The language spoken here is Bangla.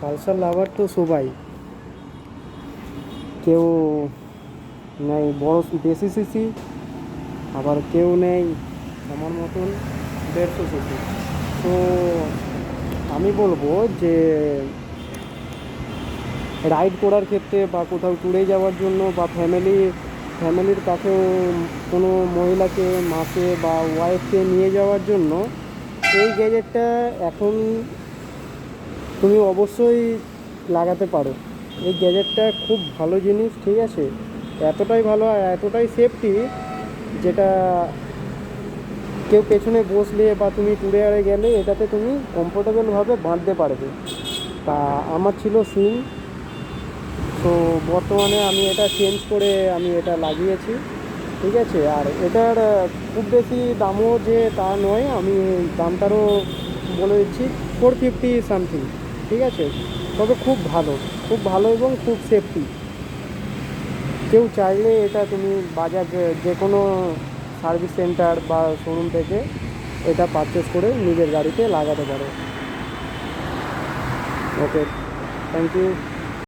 পালসার লাভার তো সবাই। কেউ নেই বড় বেশি সিসি আবার কেউ নেই আমার মতন দেড়শো সিসি তো আমি বলব যে রাইড করার ক্ষেত্রে বা কোথাও ট্যুরে যাওয়ার জন্য বা ফ্যামিলি ফ্যামিলির কাছেও কোনো মহিলাকে মাকে বা ওয়াইফকে নিয়ে যাওয়ার জন্য, এই গ্যাজেটটা এখন তুমি অবশ্যই লাগাতে পারো। এই গ্যাজেটটা খুব ভালো জিনিস, ঠিক আছে? এতটাই ভালো আর এতটাই সেফটি যেটা কেউ পেছনে বসলে বা তুমি ট্যুরে আরে গেলে, এটাতে তুমি কমফোর্টেবলভাবে বাঁধতে পারবে। তা আমার ছিল সিম তো বর্তমানে আমি এটা চেঞ্জ করে আমি এটা লাগিয়েছি, ঠিক আছে? আর এটার খুব বেশি দামও যে তা নয়, আমি দামটারও বলে দিচ্ছি ফোর ফিফটি সামথিং ঠিক আছে? তবে খুব ভালো খুব ভালো এবং খুব সেফটি কেউ চাইলে এটা তুমি বাজার যে কোনো সার্ভিস সেন্টার বা শোরুম থেকে এটা পারচেস করে নিজের গাড়িতে লাগাতে পারো। Okay thank you